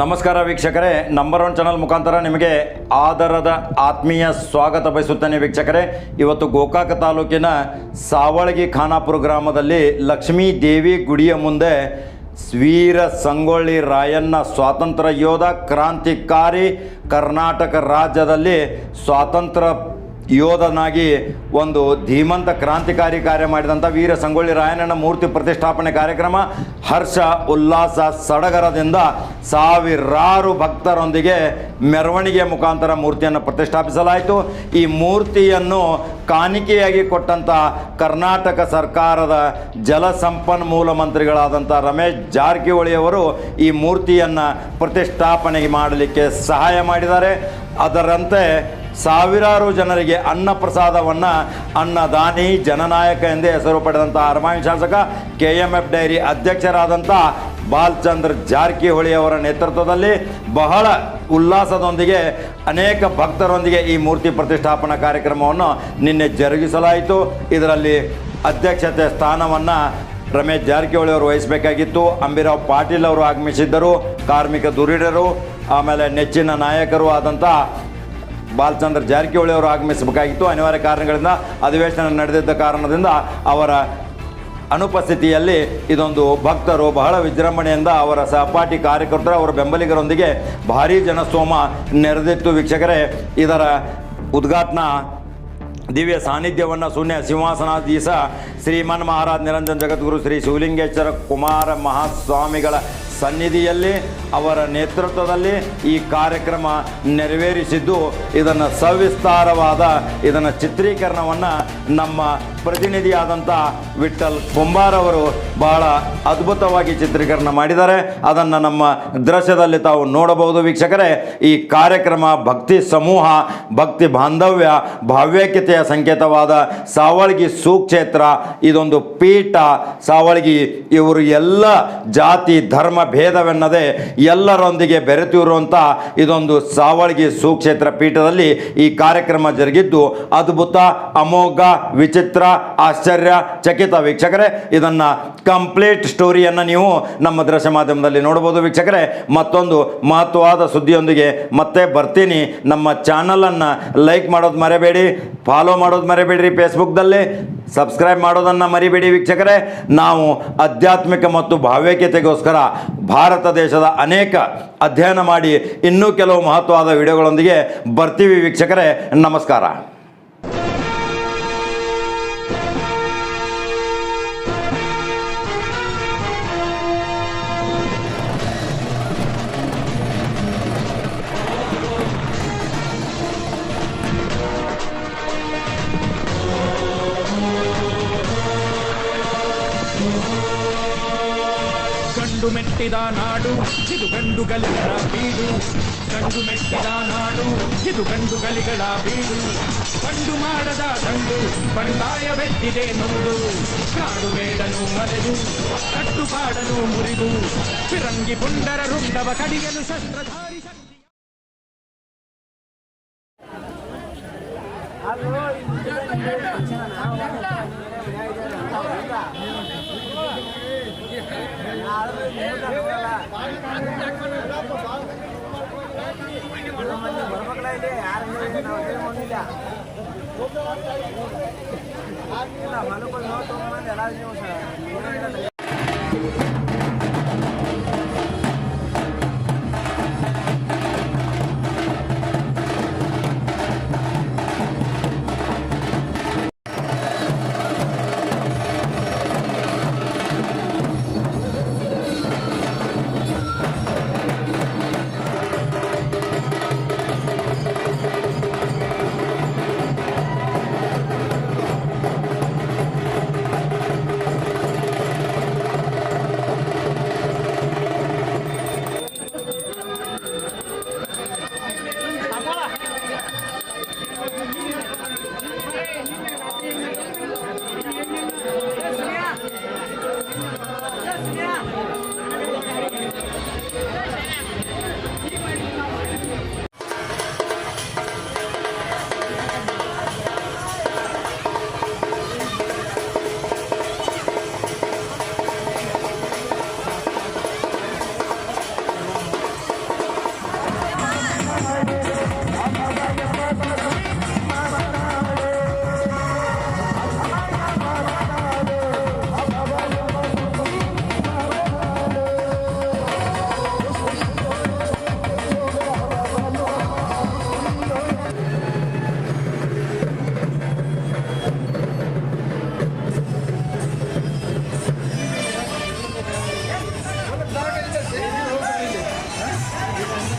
ನಮಸ್ಕಾರ ವೀಕ್ಷಕರೇ number one channel ಮುಖಾಂತರ ನಿಮಗೆ ಆದರದ ಆತ್ಮೀಯ ಸ್ವಾಗತ ಬಯಸುತ್ತೇನೆ ವೀಕ್ಷಕರೇ. ಇವತ್ತು ಗೋಕಾಕ ತಾಲೂಕಿನ ಸಾವಳಗಿ ಖಾನಾಪುರ ಗ್ರಾಮದಲ್ಲಿ ಲಕ್ಷ್ಮೀ ದೇವಿ ಗುಡಿಯ ಮುಂದೆ ವೀರ ಸಂಗೊಳ್ಳಿ ರಾಯಣ್ಣ ಸ್ವಾತಂತ್ರ್ಯ ಯೋಧ ಕ್ರಾಂತಿಕಾರಿ ಕರ್ನಾಟಕ ರಾಜ್ಯದಲ್ಲಿ ಸ್ವಾತಂತ್ರ್ಯ ಯೋಧನಾಗಿ ಒಂದು ಧೀಮಂತ ಕ್ರಾಂತಿಕಾರಿ ಕಾರ್ಯ ಮಾಡಿದಂಥ ವೀರ ಸಂಗೊಳ್ಳಿ ರಾಯಣ್ಣನ ಮೂರ್ತಿ ಪ್ರತಿಷ್ಠಾಪನೆ ಕಾರ್ಯಕ್ರಮ ಹರ್ಷ ಉಲ್ಲಾಸ ಸಡಗರದಿಂದ ಸಾವಿರಾರು ಭಕ್ತರೊಂದಿಗೆ ಮೆರವಣಿಗೆ ಮುಖಾಂತರ ಮೂರ್ತಿಯನ್ನು ಪ್ರತಿಷ್ಠಾಪಿಸಲಾಯಿತು. ಈ ಮೂರ್ತಿಯನ್ನು ಕಾಣಿಕೆಯಾಗಿ ಕೊಟ್ಟಂಥ ಕರ್ನಾಟಕ ಸರ್ಕಾರದ ಜಲಸಂಪನ್ಮೂಲ ಮಂತ್ರಿಗಳಾದಂಥ ರಮೇಶ್ ಜಾರಕಿಹೊಳಿಯವರು ಈ ಮೂರ್ತಿಯನ್ನು ಪ್ರತಿಷ್ಠಾಪನೆ ಮಾಡಲಿಕ್ಕೆ ಸಹಾಯ ಮಾಡಿದ್ದಾರೆ. ಅದರಂತೆ ಸಾವಿರಾರು ಜನರಿಗೆ ಅನ್ನ ಪ್ರಸಾದವನ್ನು ಅನ್ನದಾನಿ, ಜನನಾಯಕ ಎಂದೇ ಹೆಸರು ಪಡೆದಂಥ ಅರಮಾಯಿ ಶಾಸಕ ಕೆ ಎಂ ಎಫ್ ಡೈರಿ ಅಧ್ಯಕ್ಷರಾದಂಥ ಬಾಲ್ಚಂದ್ರ ಜಾರಕಿಹೊಳಿ ಅವರ ನೇತೃತ್ವದಲ್ಲಿ ಬಹಳ ಉಲ್ಲಾಸದೊಂದಿಗೆ, ಅನೇಕ ಭಕ್ತರೊಂದಿಗೆ ಈ ಮೂರ್ತಿ ಪ್ರತಿಷ್ಠಾಪನಾ ಕಾರ್ಯಕ್ರಮವನ್ನು ನಿನ್ನೆ ಜರುಗಿಸಲಾಯಿತು. ಇದರಲ್ಲಿ ಅಧ್ಯಕ್ಷತೆ ಸ್ಥಾನವನ್ನು ರಮೇಶ್ ಜಾರಕಿಹೊಳಿ ಅವರು ವಹಿಸಬೇಕಾಗಿತ್ತು. ಅಂಬಿರಾವ್ ಪಾಟೀಲ್ ಅವರು ಆಗಮಿಸಿದ್ದರು, ಕಾರ್ಮಿಕ ಧುರೀಣರು ಆಮೇಲೆ ನೆಚ್ಚಿನ ನಾಯಕರು ಆದಂಥ ಬಾಲಚಂದ್ರ ಜಾರಕಿಹೊಳಿ ಅವರು ಆಗಮಿಸಬೇಕಾಗಿತ್ತು. ಅನಿವಾರ್ಯ ಕಾರಣಗಳಿಂದ ಅಧಿವೇಶನ ನಡೆದಿದ್ದ ಕಾರಣದಿಂದ ಅವರ ಅನುಪಸ್ಥಿತಿಯಲ್ಲಿ ಇದೊಂದು ಭಕ್ತರು ಬಹಳ ವಿಜೃಂಭಣೆಯಿಂದ ಅವರ ಸಹಪಾಠಿ ಕಾರ್ಯಕರ್ತರು ಅವರ ಬೆಂಬಲಿಗರೊಂದಿಗೆ ಭಾರೀ ಜನಸ್ತೋಮ ನೆರೆದಿತ್ತು. ವೀಕ್ಷಕರೇ, ಇದರ ಉದ್ಘಾಟನಾ ದಿವ್ಯ ಸಾನ್ನಿಧ್ಯವನ್ನು ಶೂನ್ಯ ಸಿಂಹಾಸನಾಧೀಶ ಶ್ರೀಮನ್ ಮಹಾರಾಜ್ ನಿರಂಜನ್ ಜಗದ್ಗುರು ಶ್ರೀ ಶಿವಲಿಂಗೇಶ್ವರ ಕುಮಾರ ಮಹಾಸ್ವಾಮಿಗಳ ಸನ್ನಿಧಿಯಲ್ಲಿ ಅವರ ನೇತೃತ್ವದಲ್ಲಿ ಈ ಕಾರ್ಯಕ್ರಮ ನೆರವೇರಿಸಿದ್ದು ಇದನ್ನು ಸವಿಸ್ತಾರವಾದ ಇದನ್ನು ಚಿತ್ರೀಕರಣವನ್ನು ನಮ್ಮ ಪ್ರತಿನಿಧಿಯಾದಂಥ ವಿಠಲ್ ಕುಂಬಾರ್ ಅವರು ಬಹಳ ಅದ್ಭುತವಾಗಿ ಚಿತ್ರೀಕರಣ ಮಾಡಿದ್ದಾರೆ. ಅದನ್ನು ನಮ್ಮ ದೃಶ್ಯದಲ್ಲಿ ತಾವು ನೋಡಬಹುದು. ವೀಕ್ಷಕರೇ, ಈ ಕಾರ್ಯಕ್ರಮ ಭಕ್ತಿ ಸಮೂಹ, ಭಕ್ತಿ ಬಾಂಧವ್ಯ ಭಾವ್ಯಕ್ಯತೆಯ ಸಂಕೇತವಾದ ಸಾವಳಗಿ ಸುಕ್ಷೇತ್ರ, ಇದೊಂದು ಪೀಠ. ಸಾವಳಗಿ, ಇವರು ಎಲ್ಲ ಜಾತಿ, ಧರ್ಮ, ಭೇದವೆನ್ನದೆ ಎಲ್ಲರೊಂದಿಗೆ ಬೆರೆತಿರುವಂಥ ಇದೊಂದು ಸಾವಳಗಿ ಸುಕ್ಷೇತ್ರ ಪೀಠದಲ್ಲಿ ಈ ಕಾರ್ಯಕ್ರಮ ಜರುಗಿದ್ದು ಅದ್ಭುತ, ಅಮೋಘ, ವಿಚಿತ್ರ ಆಶ್ಚರ್ಯ ಚಕಿತ ವೀಕ್ಷಕರೇ, ಇದನ್ನು ಕಂಪ್ಲೀಟ್ ಸ್ಟೋರಿಯನ್ನು ನೀವು ನಮ್ಮ ದೃಶ್ಯ ಮಾಧ್ಯಮದಲ್ಲಿ ನೋಡ್ಬೋದು ವೀಕ್ಷಕರೇ. ಮತ್ತೊಂದು ಮಹತ್ವವಾದ ಸುದ್ದಿಯೊಂದಿಗೆ ಮತ್ತೆ ಬರ್ತೀನಿ. ನಮ್ಮ ಚಾನಲನ್ನು ಲೈಕ್ ಮಾಡೋದು ಮರೆಯಬೇಡಿ ಫಾಲೋ ಮಾಡೋದು ಮರೆಬೇಡ್ರಿ ಫೇಸ್ಬುಕ್ದಲ್ಲಿ ಸಬ್ಸ್ಕ್ರೈಬ್ ಮಾಡೋದನ್ನು ಮರಿಬೇಡಿ ವೀಕ್ಷಕರೇ. ನಾವು ಆಧ್ಯಾತ್ಮಿಕ ಮತ್ತು ಭಾವ್ಯಕತೆಗೋಸ್ಕರ ಭಾರತ ದೇಶದ ಅನೇಕ ಅಧ್ಯಯನ ಮಾಡಿ ಇನ್ನೂ ಕೆಲವು ಮಹತ್ವವಾದ ವಿಡಿಯೋಗಳೊಂದಿಗೆ ಬರ್ತೀವಿ ವೀಕ್ಷಕರೇ. ನಮಸ್ಕಾರ. ಗಂಡು ಮೆಟ್ಟಿದ ನಾಡು, ಇದು ಗಂಡು ಗಲಿಗಳ ಬೀಡು. ಗಂಡು ಮೆಟ್ಟಿದ ನಾಡು, ಇದು ಗಂಡು ಗಲಿಗಳ ಬೀಡು. ಕಂಡು ಮಾಡದ ಗಂಡು ಬಂಡಾಯ ಬೆಟ್ಟಿದೆ ನೊಂದು ಕಾಡು ಬೇಡನು ಮರೆದು ಕಟ್ಟುಪಾಡನು ಮುರಿದು. ಫಿರಂಗಿ ಪುಂಡರ ರುಂಡವ ಕಡಿಯಲು ಶಸ್ತ್ರಧಾರಿ ಮಲಕೊಂಡು ನೋಡ್ಕೊಂಡು ಎಲ್ಲ